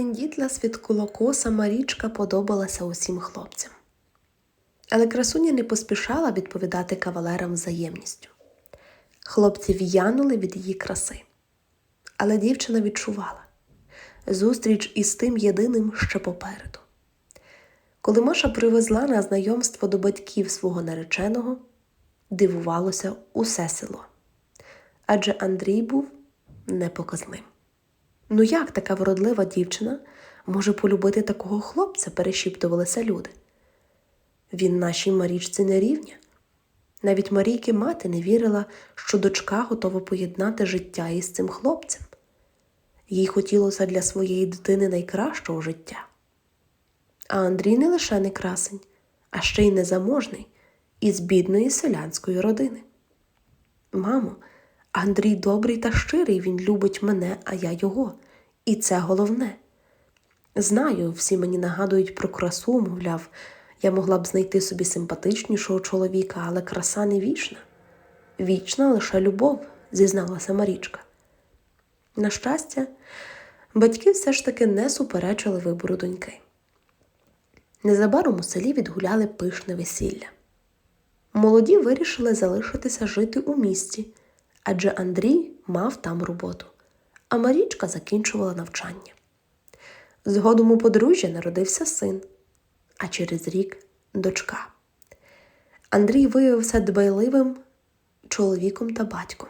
тендітла свідколокоса Марічка подобалася усім хлопцям. Але красуня не поспішала відповідати кавалерам взаємністю. Хлопці в'янули від її краси. Але дівчина відчувала зустріч із тим єдиним ще попереду. Коли Маша привезла на знайомство до батьків свого нареченого, дивувалося усе село. Адже Андрій був непоказним. Ну як така вродлива дівчина може полюбити такого хлопця, перешіптувалися люди. Він нашій Марічці не рівня. Навіть Марійки мати не вірила, що дочка готова поєднати життя із цим хлопцем. Їй хотілося для своєї дитини найкращого життя. А Андрій не лише не красень, а ще й незаможний, із бідної селянської родини. Мамо, Андрій добрий та щирий, він любить мене, а я його. І це головне. Знаю, всі мені нагадують про красу, мовляв, я могла б знайти собі симпатичнішого чоловіка, але краса не вічна. Вічна лише любов, зізналася Марічка. На щастя, батьки все ж таки не суперечили вибору доньки. Незабаром у селі відгуляли пишне весілля. Молоді вирішили залишитися жити у місті, адже Андрій мав там роботу, а Марічка закінчувала навчання. Згодом у подружжя народився син, а через рік дочка. Андрій виявився дбайливим чоловіком та батьком,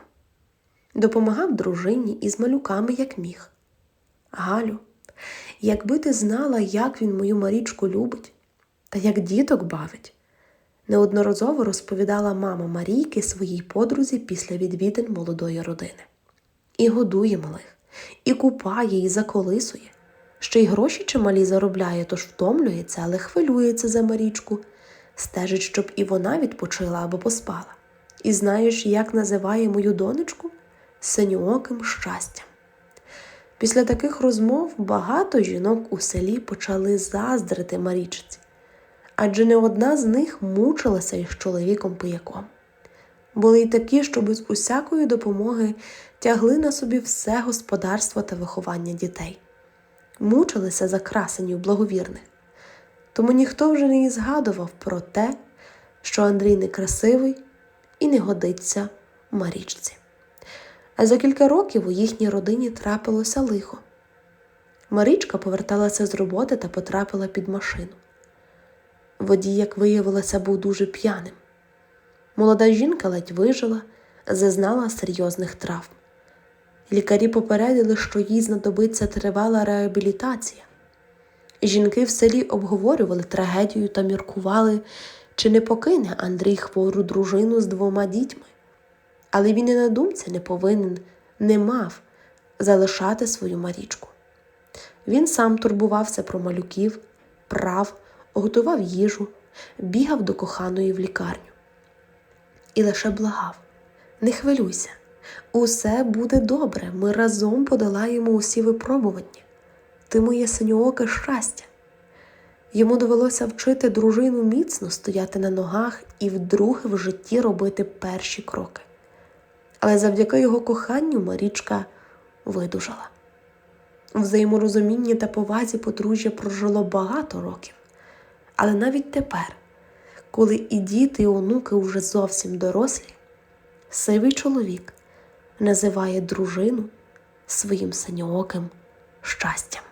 допомагав дружині із малюками, як міг. Галю, якби ти знала, як він мою Марічку любить, та як діток бавить, неодноразово розповідала мама Марійки своїй подрузі після відвідин молодої родини. І годує малих, і купає, і заколисує. Ще й гроші чималі заробляє, тож втомлюється, але хвилюється за Марічку, стежить, щоб і вона відпочила або поспала. І знаєш, як називає мою донечку синьооким щастям. Після таких розмов багато жінок у селі почали заздрити Марічці, адже не одна з них мучилася із чоловіком пияком. Були й такі, що без усякої допомоги тягли на собі все господарство та виховання дітей, мучилися за красенів благовірних. Тому ніхто вже не згадував про те, що Андрій некрасивий і не годиться Марічці. А за кілька років у їхній родині трапилося лихо. Марічка поверталася з роботи та потрапила під машину. Водій, як виявилося, був дуже п'яним. Молода жінка ледь вижила, зазнала серйозних травм. Лікарі попередили, що їй знадобиться тривала реабілітація. Жінки в селі обговорювали трагедію та міркували, чи не покине Андрій хвору дружину з двома дітьми. Але він і на думці не повинен, не мав залишати свою Марічку. Він сам турбувався про малюків, прав, готував їжу, бігав до коханої в лікарню. І лише благав не хвилюйся, усе буде добре, ми разом подолаємо усі випробування. Ти моє синьооке щастя. Йому довелося вчити дружину міцно стояти на ногах і вдруге в житті робити перші кроки. Але завдяки його коханню Марічка видужала. У взаєморозумінні та повазі подружжя прожило багато років. Але навіть тепер, коли і діти, і онуки уже зовсім дорослі, сивий чоловік називає дружину своїм синьооким щастям.